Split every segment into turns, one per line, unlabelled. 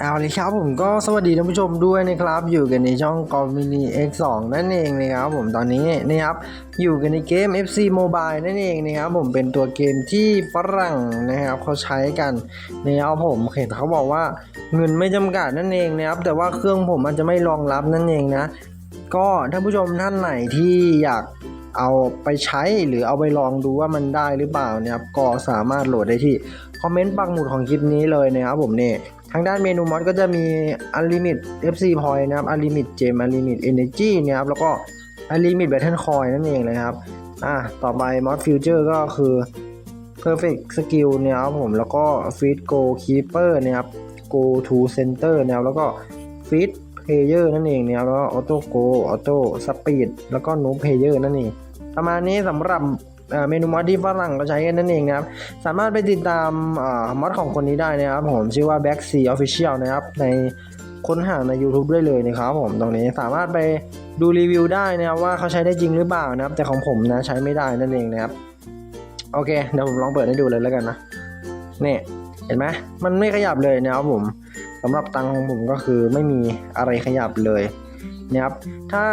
เอาเลยครับผมก็สวัสดีท่านผู้ชมด้วยนะครับ อยู่กันในช่องกอมินี X2 นั่นเองนะครับผมตอนนี้นะครับอยู่กันในเกม FC Mobile นั่นเองนะครับผมเป็นตัวเกมที่ฝรั่งนะครับเขาใช้กันนะครับผมเห็นเขาบอกว่าเงินไม่จำกัดนั่นเองนะครับแต่ว่าเครื่องผมมันจะไม่รองรับนั่นเองนะ ก็ท่านผู้ชมท่านไหนที่อยากเอาไปใช้หรือเอาไปลองดูว่ามันได้หรือเปล่านี่ครับก็สามารถโหลดได้ที่คอมเมนต์ปักหมุดของคลิปนี้เลยนะครับผมเนี่ย ทางด้านเมนูมอดก็จะมี Unlimit FC Point นะครับ Unlimit Gem Unlimit Energy นี่ยครับแล้วก็ Unlimit Battle Coin นั่นเองเลยครับอะต่อไป Mod Future ก็คือ Perfect Skill เนี่ยครับผมแล้วก็ Feed Go Keeper นี่ยครับ Go to Center นี่ยครับแล้วก็ Feed Player นั่นเองนี่ยครับแล้วก็ Auto Go Auto Speed แล้วก็ No Player นั่นเองประมาณนี้สำหรับ เมนูมอดที่ฝรั่งก็ใช้กันนั่นเองนะครับ สามารถไปติดตามมอดของคนนี้ได้นะครับผมชื่อว่า Back C Official นะครับ ในค้นหาใน YouTube ได้เลยนะครับผมตรงนี้สามารถไปดูรีวิวได้นะครับว่าเขาใช้ได้จริงหรือเปล่านะครับ แต่ของผมนะใช้ไม่ได้นั่นเองนะครับ โอเคเดี๋ยวผมลองเปิดให้ดูเลยแล้วกันนะนี่เห็นไหมมันไม่ขยับเลยนะครับผมสำหรับตังของผมก็คือไม่มีอะไรขยับเลยนะครับถ้า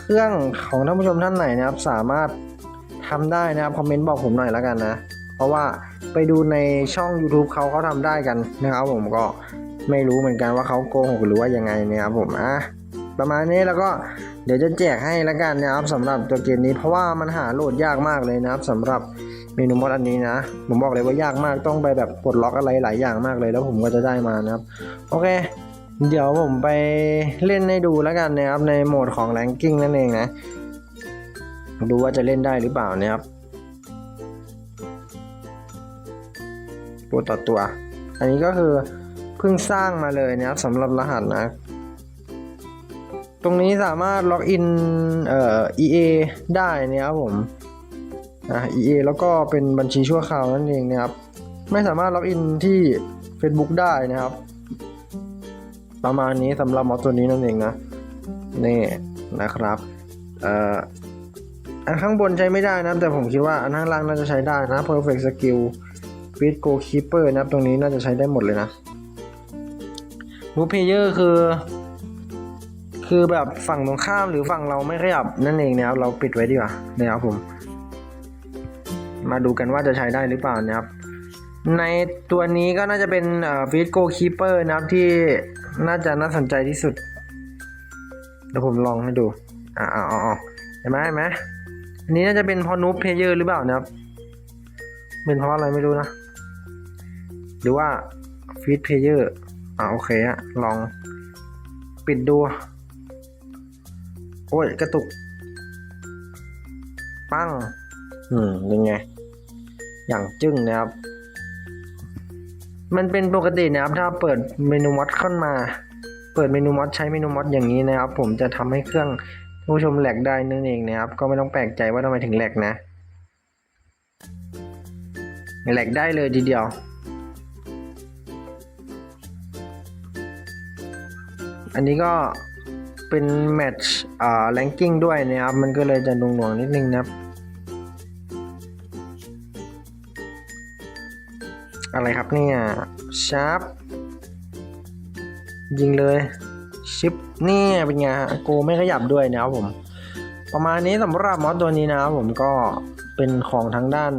เครื่องของท่านผู้ชมท่านไหนนะครับ สามารถ ทำได้นะครับคอมเมนต์บอกผมหน่อยแล้วกันนะ เพราะว่าไปดูในช่อง YouTube เขาเขาทำได้กันนะครับ ผมก็ไม่รู้เหมือนกันว่าเขาโกหกหรือว่ายังไงนะครับผมอะประมาณนี้แล้วก็เดี๋ยวจะแจกให้แล้วกันนะครับสำหรับตัวเกมนี้เพราะว่ามันหาโหลดยากมากเลยนะครับสำหรับเมนูมอดอันนี้นะ ผมบอกเลยว่ายากมากต้องไปแบบปลดล็อกอะไรหลายอย่างมากเลย แล้วผมก็จะได้มานะครับ โอเค เดี๋ยวผมไปเล่นให้ดูแล้วกันนะครับในโหมดของแรงกิ้งนั่นเองนะ ดูว่าจะเล่นได้หรือเปล่านะครับตัวต่อตัว อันนี้ก็คือเพิ่งสร้างมาเลยนะครับสำหรับรหัสนะ ตรงนี้สามารถล็อกอินเอ่อ EA ได้นะครับผมอะ EA แล้วก็เป็นบัญชีชั่วคราวนั่นเองนะครับไม่สามารถล็อกอินที่ Facebook ได้นะครับ ประมาณนี้สำหรับมอสตัวนี้นั่นเองนะนี่นะครับเอ่อ อันข้างบนใช้ไม่ได้นะครับแต่ผมคิดว่าอันข้างล่างน่าจะใช้ได้นะ perfect skill fit go keeper นะครับตรงนี้น่าจะใช้ได้หมดเลยนะ move player คือ คือแบบฝั่งตรงข้ามหรือฝั่งเราไม่ขยับนั่นเองนะครับเราปิดไว้ดีกว่านะครับผม มาดูกันว่าจะใช้ได้หรือเปล่านะครับ ในตัวนี้ก็น่าจะเป็นฟีดโกคีเปอร์นะครับที่น่าจะน่าสนใจที่สุดเดี๋ยวผมลองให้ดู อ่าอ่าอ่าเห็นไหมเห็นไหม อันนี้น่าจะเป็นพอนูบเพเยอร์หรือเปล่านะครับ เป็นเพราะอะไรไม่รู้นะ หรือว่าฟีดเพเยอร์อ่าโอเคฮะลองปิดดู โอ้ย กระตุก ปั้ง อืมยังไง อย่างจึ้งนะครับ มันเป็นปกตินะครับ ถ้าเปิดเมนูมอดขึ้นมา เปิดเมนูมอดใช้เมนูมอดอย่างนี้นะครับ ผมจะทำให้เครื่อง ผู้ชมแหลกได้นั่นเองนะครับ ก็ไม่ต้องแปลกใจว่าทำไมถึงแหลกนะแหลกได้เลยทีเดียว อันนี้ก็เป็นแมตช์อ่าแรงกิ้งด้วยนะครับ มันก็เลยจะหน่วงๆนิดนึงนะครับ อะไรครับเนี่ยชาร์ปยิงเลย ชิปนี่เป็นไงฮะโกไม่ขยับด้วยนะครับผม ประมาณนี้สำหรับมอสตัวนี้นะครับผมก็เป็นของทางด้าน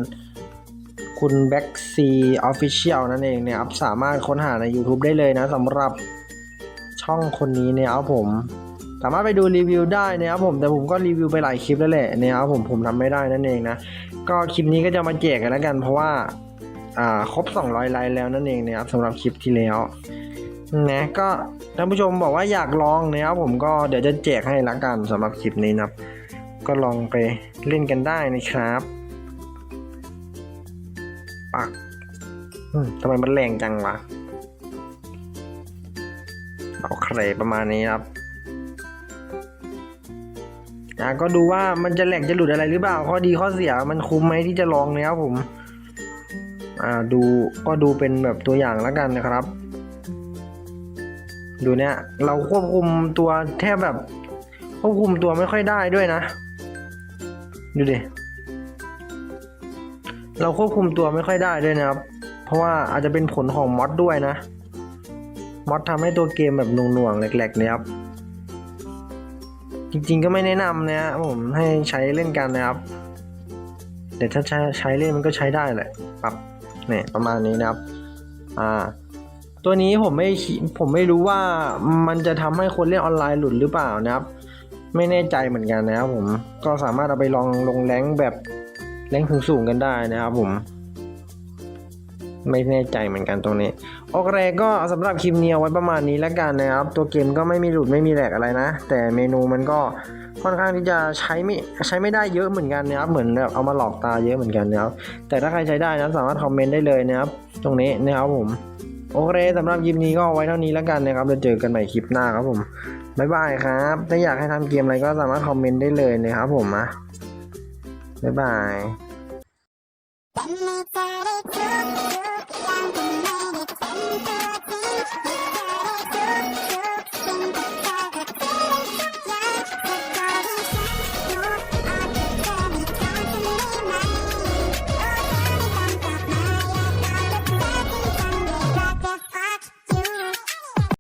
คุณแบ็กซีออฟฟิเชียลนั่นเองเนี่ยครับสามารถค้นหาใน YouTube ได้เลยนะสำหรับช่องคนนี้เนี่ยครับผม สามารถไปดูรีวิวได้นะครับผมแต่ผมก็รีวิวไปหลายคลิปแล้วแหละนะครับผมผมทำไม่ได้นั่นเองนะก็คลิปนี้ก็จะมาแจกกันแล้วกัน เพราะว่าอ่าครบ 200 ไลค์แล้วนั่นเองนะครับสำหรับคลิปที่แล้ว นะก็ท่านผู้ชมบอกว่าอยากลองนะครับผมก็เดี๋ยวจะแจกให้ละกันสำหรับคลิปนี้นะครับ ก็ลองไปเล่นกันได้นะครับ ปักอืมทำไมมันแรงจังวะโอเคประมาณนี้ครับอะก็ดูว่ามันจะแหลกจะหลุดอะไรหรือเปล่าข้อดีข้อเสียมันคุ้มไหมที่จะลองเนี่ยครับผม อ่าดูก็ดูเป็นแบบตัวอย่างแล้วกันนะครับ ดูเนี่ย เราควบคุมตัวแทบแบบ ควบคุมตัวไม่ค่อยได้ด้วยนะ ดูดิ เราควบคุมตัวไม่ค่อยได้ด้วยนะครับ เพราะว่าอาจจะเป็นผลของมอดด้วยนะ มอดทำให้ตัวเกมแบบหน่วงๆแหลกๆเนี่ยครับ จริงๆก็ไม่แนะนำนะฮะผมให้ใช้เล่นกันนะครับแต่ถ้าใช้ใช้เล่นมันก็ใช้ได้แหละปรับเนี่ยประมาณนี้นะครับ อ่า ตัวนี้ผมไม่ผมไม่รู้ว่ามันจะทำให้คนเล่นออนไลน์หลุดหรือเปล่านะครับ ไม่แน่ใจเหมือนกันนะครับผมก็สามารถเอาไปลองลงแรงแบบแรงถึงสูงๆกันได้นะครับผมไม่แน่ใจเหมือนกันตรงนี้ โอเคก็สำหรับคลิปนี้เอาไว้ประมาณนี้แล้วกันนะครับ ตัวเกมก็ไม่มีหลุดไม่มีแหลกอะไรนะ แต่เมนูมันก็ค่อนข้างที่จะใช้ไม่ใช้ไม่ได้เยอะเหมือนกันนะครับ เหมือนแบบเอามาหลอกตาเยอะเหมือนกันนะครับ แต่ถ้าใครใช้ได้นะสามารถคอมเมนต์ได้เลยนะครับ ตรงนี้นะครับผม โอเคสำหรับคลิปนี้ก็ไว้เท่านี้แล้วกันนะครับจะเจอกันใหม่คลิปหน้าครับผมบ๊ายบายครับ ถ้าอยากให้ทำเกมอะไรก็สามารถคอมเมนต์ได้เลยนะครับผมนะบ๊ายบาย